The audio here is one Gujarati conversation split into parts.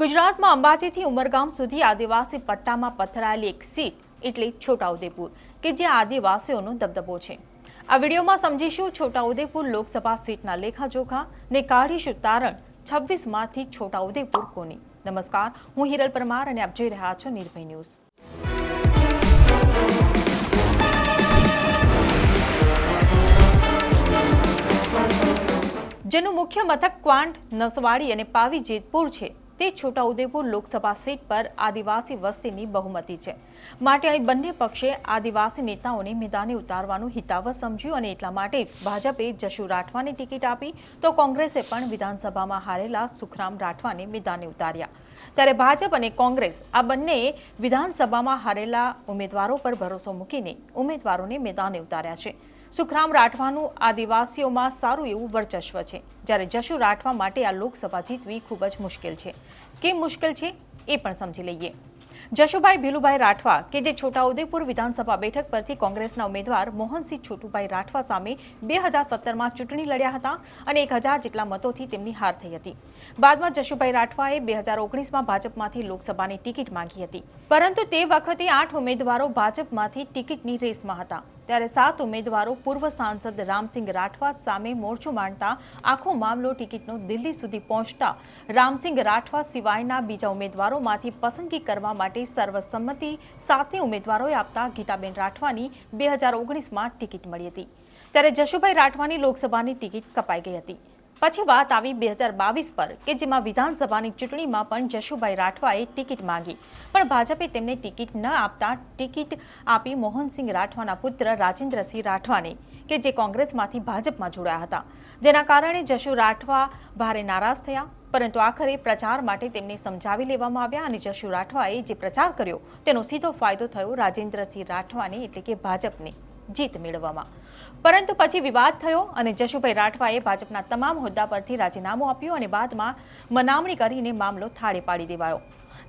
ગુજરાતમાં અંબાજીથી ઉમરગામ સુધી આદિવાસી પટ્ટામાં પથરાયેલી એક સીટ, એટલે છોટાઉદેપુર, કે જે આદિવાસીઓનો દબદબો છે. આ વિડીયોમાં સમજીશું છોટાઉદેપુર લોકસભા સીટના લેખાજોખા ને કાઢીશું તારણ છવ્વીસમાંથી છોટાઉદેપુર કોની. નમસ્કાર, હું હિરલ પરમાર અને આપ જોઈ રહ્યા છો નિર્ભય ન્યૂઝ. જેનું મુખ્ય મથક ક્વાંટ, નસવાડી અને પાવી જેતપુર છે. તે છોટાઉદેપુર લોકસભા સીટ પર આદિવાસી વસ્તીની બહુમતી છે. માટે અહીં બંને પક્ષે આદિવાસી નેતાઓને મેદાને ઉતારવાનું હિતાવહ સમજ્યું અને એટલા માટે ભાજપે જશુ રાઠવાની ટિકિટ આપી તો કોંગ્રેસે પણ વિધાનસભામાં હારેલા સુખરામ રાઠવાને મેદાને ઉતાર્યા. ત્યારે ભાજપ અને કોંગ્રેસ આ બંને વિધાનસભામાં હારેલા ઉમેદવારો પર ભરોસો મૂકીને ઉમેદવારોને મેદાને ઉતાર્યા છે. સુખરામ રાઠવાનું આદિવાસીઓમાં સારું એવું વર્ચસ્વ છે. જ્યારે જશુ રાઠવા માટે આ લોકસભા જીતવી ખૂબ જ મુશ્કેલ છે. કેમ મુશ્કેલ છે? એ પણ સમજી લઈએ. જશુભાઈ ભીલુભાઈ રાઠવા કે જે છોટાઉદેપુર વિધાનસભા બેઠક પરથી કોંગ્રેસના ઉમેદવાર મોહનસિંહ છોટુભાઈ રાઠવા સામે બે હજાર સત્તરમાં ચૂંટણી લડ્યા હતા અને એક હજાર જેટલા મતોથી તેમની હાર થઈ હતી. બાદમાં જશુભાઈ રાઠવાએ બે હજાર ઓગણીસમાં ભાજપમાંથી લોકસભાની ટિકિટ માંગી હતી. પરંતુ તે વખતે આઠ ઉમેદવારો ભાજપમાંથી ટિકિટની રેસમાં હતા. ત્યારે સાત ઉમેદવારો પૂર્વ સાંસદ રામસિંહ રાઠવા સામે મોરચો માંડતા આખો મામલો ટિકિટનો દિલ્હી સુધી પહોંચતા રામસિંહ રાઠવા સિવાયના બીજા ઉમેદવારોમાંથી પસંદગી કરવા માટે સર્વસંમતિ સાતે ઉમેદવારોએ આપતા ગીતાબેન રાઠવાની બે હજાર ઓગણીસમાં ટિકિટ મળી હતી. ત્યારે જશુભાઈ રાઠવાની લોકસભાની ટિકિટ કપાઈ ગઈ હતી. પછી વાત આવી બે હજાર બાવીસ પર, કે જેમાં વિધાનસભાની ચૂંટણીમાં પણ જશુભાઈ રાઠવાએ ટિકિટ માંગી. પણ ભાજપે તેમને ટિકિટ ન આપતા ટિકિટ આપી મોહનસિંહ રાઠવાના પુત્ર રાજેન્દ્રસિંહ રાઠવાને, કે જે કોંગ્રેસમાંથી ભાજપમાં જોડાયા હતા. જેના કારણે જશુ રાઠવા ભારે નારાજ થયા, પરંતુ આખરે પ્રચાર માટે તેમને સમજાવી લેવામાં આવ્યા અને જશુ રાઠવાએ જે પ્રચાર કર્યો, તેનો સીધો ફાયદો થયો રાજેન્દ્રસિંહ રાઠવાને, એટલે કે ભાજપને. જીત મેળવવામાં. પરંતુ પછી વિવાદ થયો અને જશુભાઈ રાઠવાએ ભાજપના તમામ હોદ્દા પરથી રાજીનામું આપ્યું અને બાદમાં મનામણી કરીને મામલો થાળે પાડી દેવાયો.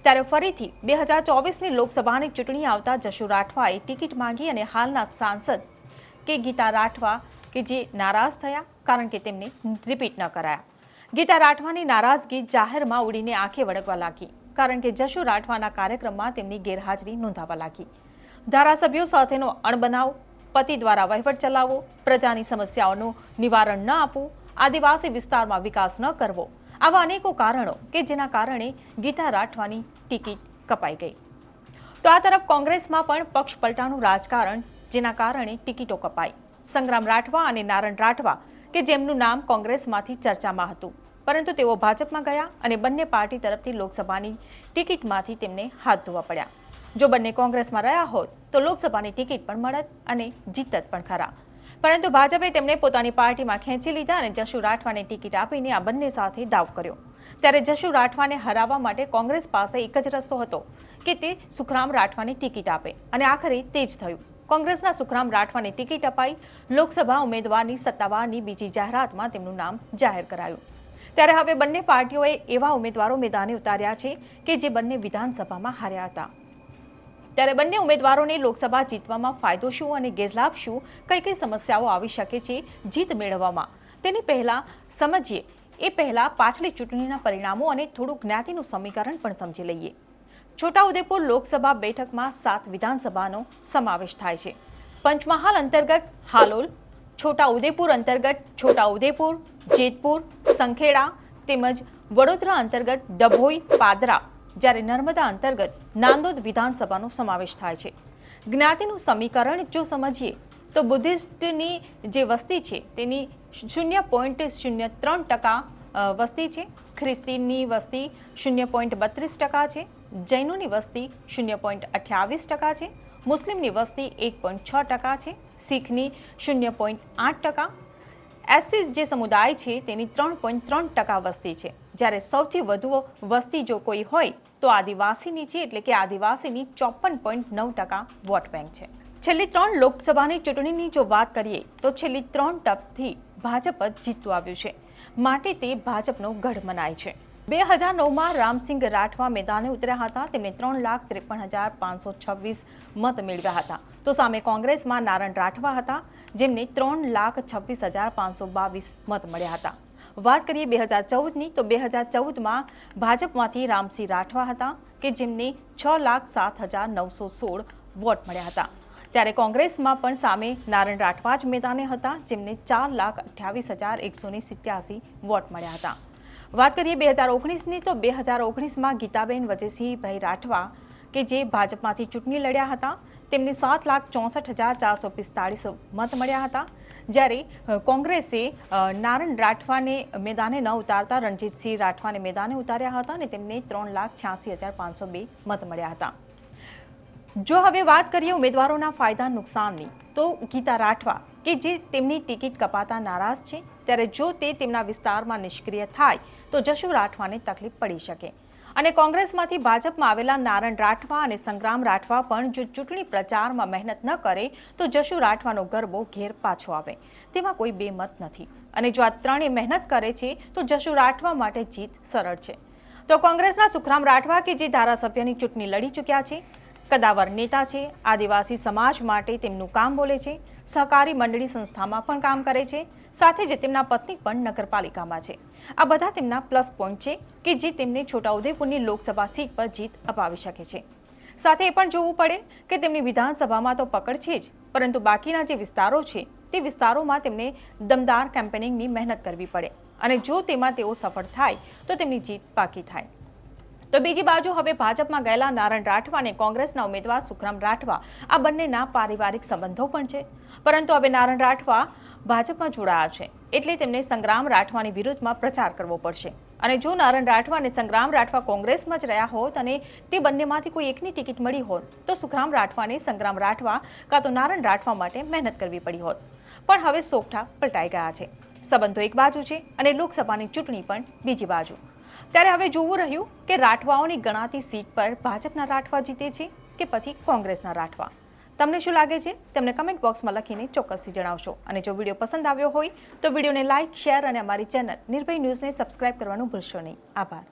ત્યારે ફરીથી બે હજાર ચોવીસની લોકસભાની ચૂંટણી આવતા જશુ રાઠવાએ ટિકિટ માંગી અને હાલના સાંસદ કે ગીતા રાઠવા કે જે નારાજ થયા કારણ કે તેમને રિપીટ ન કરાયા. ગીતા રાઠવાની નારાજગી જાહેરમાં ઉડીને આંખે વળગવા લાગી કારણ કે જશુ રાઠવાના કાર્યક્રમમાં તેમની ગેરહાજરી નોંધાવા લાગી. ધારાસભ્યો સાથેનો અણબનાવ પતિ દ્વારા વહીવટ ચલાવવો પ્રજાની સમસ્યાઓનું નિવારણ ન આપવું આદિવાસી વિસ્તારમાં વિકાસ ન કરવો. આવા અનેકો કારણો કે જેના કારણે ગીતા રાઠવાની ટિકિટ કપાઈ ગઈ. તો આ તરફ કોંગ્રેસમાં પણ પક્ષ પલટાનું રાજકારણ જેના કારણે ટિકિટો કપાઈ. સંગ્રામ રાઠવા અને નારણ રાઠવા, કે જેમનું નામ કોંગ્રેસમાંથી ચર્ચામાં હતું. પરંતુ તેઓ ભાજપમાં ગયા અને બંને પાર્ટી તરફથી લોકસભાની ટિકિટમાંથી તેમને હાથ ધોવા પડ્યા. જો બંને કોંગ્રેસમાં રહ્યા હોત તો લોકસભાની ટિકિટ પણ મળત અને જીતત પણ ખરા. પરંતુ ભાજપે તેમને પોતાની પાર્ટીમાં ખેંચી લીધા અને જશુ રાઠવાને ટિકિટ આપીને આ બંને સાથે દાવ કર્યો. ત્યારે જશુ રાઠવાને હરાવવા માટે કોંગ્રેસ પાસે એક જ રસ્તો હતો કે તે સુખરામ રાઠવાને ટિકિટ આપે. અને આખરે તે જ થયું. કોંગ્રેસના સુખરામ રાઠવાને ટિકિટ અપાઈ લોકસભા ઉમેદવારની સત્તાવારની બીજી જાહેરાતમાં તેમનું નામ જાહેર કરાયું. ત્યારે હવે બંને પાર્ટીઓએ એવા ઉમેદવારો મેદાને ઉતાર્યા છે કે જે બંને વિધાનસભામાં હાર્યા હતા. ત્યારે બંને ઉમેદવારોને લોકસભા જીતવામાં ફાયદો શું અને ગેરલાભ શું, કઈ કઈ સમસ્યાઓ આવી શકે છે જીત મેળવવામાં? તેની પહેલા સમજીએ. એ પહેલા પાછલી ચૂંટણીના પરિણામો અને થોડું જ્ઞાતિનું સમીકરણ પણ સમજી લઈએ. છોટાઉદેપુર લોકસભા બેઠકમાં સાત વિધાનસભાનો સમાવેશ થાય છે. પંચમહાલ અંતર્ગત હાલોલ, છોટાઉદેપુર અંતર્ગત છોટાઉદેપુર, જેતપુર, સંખેડા તેમજ વડોદરા અંતર્ગત ડભોઈ, પાદરા જ્યારે નર્મદા અંતર્ગત નાંદોદ વિધાનસભાનો સમાવેશ થાય છે. જ્ઞાતિનું સમીકરણ જો સમજીએ, તો બુદ્ધિસ્ટની જે વસ્તી છે, તેની શૂન્ય પોઈન્ટ શૂન્ય ત્રણ ટકા વસ્તી છે. ખ્રિસ્તીની વસ્તી શૂન્ય પોઈન્ટ બત્રીસ ટકા છે. જૈનોની વસ્તી શૂન્ય પોઈન્ટ અઠ્યાવીસ ટકા છે. મુસ્લિમની વસ્તી એક પોઈન્ટ છ ટકા છે. શીખની શૂન્ય પોઈન્ટ આઠ ટકા. એસસી જે સમુદાય છે, તેની ત્રણ પોઈન્ટ ત્રણ ટકા વસ્તી છે. જ્યારે સૌથી વધુ વસ્તી જો કોઈ હોય તો આદિવાસીની છે એટલે કે આદિવાસીની ચોપન પોઈન્ટ નવ ટકા વોટ બેંક છે. છેલ્લી ત્રણ લોકસભાની ચૂંટણીની જો વાત કરીએ, તો છેલ્લી ત્રણ ટપથી ભાજપ જ જીતતું આવ્યું છે. માટે તે ભાજપનો ગઢ મનાય છે. બે હજાર નવમાં રામસિંહ રાઠવા મેદાને ઉતર્યા હતા. તેમને ત્રણ લાખ ત્રેપન હજાર પાંચસો છવ્વીસ મત મેળવ્યા હતા. તો સામે કોંગ્રેસમાં નારણ રાઠવા હતા, જેમને ત્રણ લાખ છવ્વીસ હજાર પાંચસો બાવીસ મત મળ્યા હતા. વાત કરીએ બે હજાર ચૌદની, તો બે હજાર ચૌદમાં ભાજપમાંથી રામસિંહ રાઠવા હતા, કે જેમને છ લાખ સાત હજાર નવસો સોળ વોટ મળ્યા હતા. ત્યારે કોંગ્રેસમાં પણ સામે નારણ રાઠવા જ મેદાને હતા, જેમને ચાર લાખ અઠ્યાવીસ હજાર એકસોને સિત્યાસી વોટ મળ્યા હતા. વાત કરીએ બે હજાર ઓગણીસની, તો બે હજાર ઓગણીસમાં ગીતાબેન વજયસિંહભાઈ રાઠવા, કે જે ભાજપમાંથી ચૂંટણી લડ્યા હતા, તેમને સાત લાખ ચોસઠ હજાર ચારસો પિસ્તાળીસ મત મળ્યા હતા. જ્યારે કોંગ્રેસે નારણ રાઠવાને મેદાને ન ઉતારતા, રણજીતસિંહ રાઠવાને મેદાને ઉતાર્યા હતા અને તેમને ત્રણ લાખ છ્યાસી હજાર પાંચસો બે મત મળ્યા હતા. જો હવે વાત કરીએ ઉમેદવારોના ફાયદા નુકસાનની, તો ગીતા રાઠવા, કે જે તેમની ટિકિટ કપાતા નારાજ છે, ત્યારે જો તે તેમના વિસ્તારમાં નિષ્ક્રિય થાય, તો જશુ રાઠવાને તકલીફ પડી શકે. અને કોંગ્રેસમાંથી ભાજપમાં આવેલા નારણ રાઠવા અને સંગ્રામ રાઠવા પણ જો ચૂંટણી પ્રચારમાં મહેનત ન કરે, તો જશુ રાઠવાનો ગરબો ઘેર પાછો આવે. તેમાં કોઈ બેમત નથી. અને જો આ ત્રણેય મહેનત કરે છે, તો જશુ રાઠવા માટે જીત સરળ છે. તો કોંગ્રેસના સુખરામ રાઠવા કે જે ધારાસભ્યની ચૂંટણી લડી ચૂક્યા છે? કદાવર નેતા છે, આદિવાસી સમાજ માટે તેમનું કામ બોલે છે, સહકારી મંડળી સંસ્થામાં પણ કામ કરે છે સાથે જ તેમના પત્ની પણ નગરપાલિકામાં છે. આ બધા તેમના પ્લસ પોઈન્ટ છે કે જે તેમને છોટાઉદેપુરની લોકસભા સીટ પર જીત અપાવી શકે છે. સાથે એ પણ જોવું પડે કે તેમની વિધાનસભામાં તો પકડ છે જ, પરંતુ બાકીના જે વિસ્તારો છે, તે વિસ્તારોમાં તેમને દમદાર કેમ્પેનિંગની મહેનત કરવી પડે. અને જો તેમાં તેઓ સફળ થાય, તો તેમની જીત પાકી થાય. તો બીજી બાજુ હવે ભાજપમાં ગયેલા નારણ રાઠવા અને કોંગ્રેસના ઉમેદવાર સુખરામ રાઠવા, આ બંનેના પારિવારિક સંબંધો પણ છે. પરંતુ હવે નારણ રાઠવા ભાજપમાં જોડાયા છે, એટલે તેમને સંગ્રામ રાઠવાની વિરુદ્ધમાં પ્રચાર કરવો પડશે. અને જો નારણ રાઠવા અને સંગ્રામ રાઠવા કોંગ્રેસમાં જ રહ્યા હોત અને તે બંનેમાંથી કોઈ એકની ટિકિટ મળી હોત, તો સુખરામ રાઠવાને સંગ્રામ રાઠવા કાં તો નારણ રાઠવા માટે મહેનત કરવી પડી હોત. પણ હવે સોગઠા પલટાઈ ગયા છે. સંબંધો એક બાજુ છે અને લોકસભાની ચૂંટણી પણ બીજી બાજુ. ત્યારે હવે જોવું રહ્યું કે રાઠવાઓની ગણાતી સીટ પર ભાજપના રાઠવા જીતે છે કે પછી કોંગ્રેસના રાઠવા? તમને શું લાગે છે? તમને કમેન્ટ બોક્સમાં લખીને ચોક્કસથી જણાવશો. અને જો વીડિયો પસંદ આવ્યો હોય તો વિડીયોને લાઇક શેર અને અમારી ચેનલ નિર્ભય ન્યૂઝને સબસ્ક્રાઇબ કરવાનું ભૂલશો નહીં. આભાર.